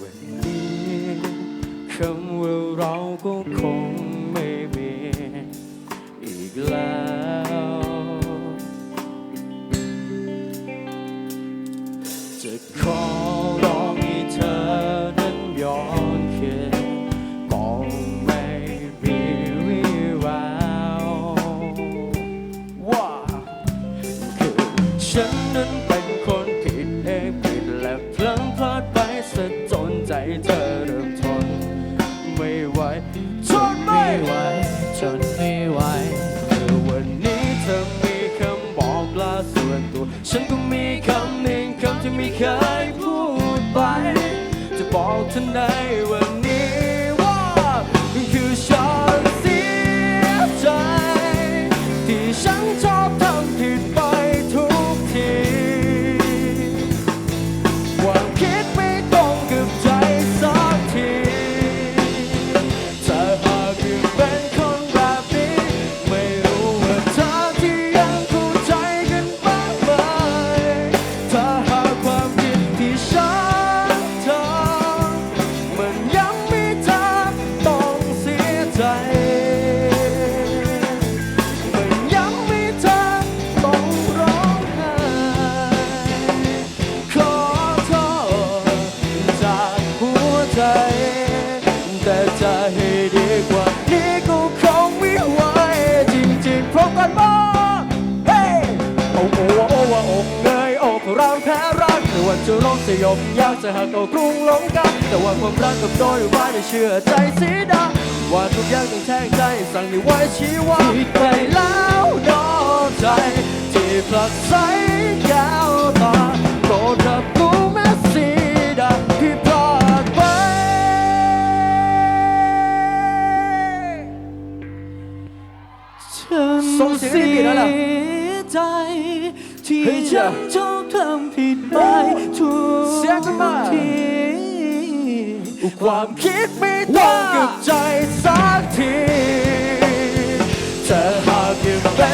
วันนี้คำว่าเราก็คงไม่มีอีกแล้ว จะขอร้องให้เธอนั้นย้อนคืนก็ไม่มีวี่แววว่าคือฉันนั้นเป็น ทนไม่ไหวจนไม่ไหวเมื่อวันนี้เธอมีคำบอกลาส่วนตัว ฉันก็มีคำหนึ่งคำที่ไม่เคยพูดไป จะบอกเธอในวันนี้ว่าคือฉันเสียใจ ที่ฉันชอบทำผิดไป ราแพ้รักแต่ว่าจะร้องสยบอยากจะหักเอากรุงหลงกัน แต่ว่าความรักกับโดยว่าได้เชื่อใจสีดาว่าทุกอย่างต้องแทงใจสั่งในไว้ชีวาไปแล้วนอกใจ ที่ผลักไสยาวตาโปรดรับรู้แม้เสียดายที่พลาดไปฉันส่งเสียงให้ผิดแล้วล่ะเสียใจ ที่เฮ้ยเจ้าฉันชอบทำผิดไปทุกเสียงกันมาทีความคิดไม่ตรงกับใจสักทีเธอหากยังเป็น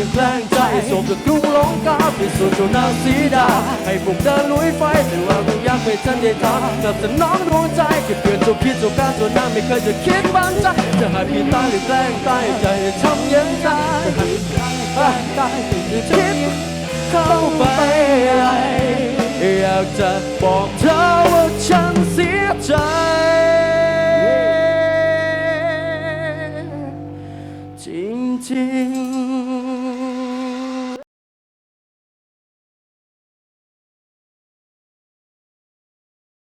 ยังแกล้งใจสมกับกรุงหลงกาไปสู่เจ้านาสีดา ให้พวกเดินลุยไฟแต่ว่าคงยังไม่ทันได้ทำกับสนองดวงใจแค่เปลี่ยนตัวคิดตัวการตัวหน้าไม่เคยจะคิดบ้างใจจะให้พี่ตายหรือแกล้งตายใจจะทำยังไงจะให้พี่ตายตายหรือคิดเข้าไป อยากจะบอกเธอ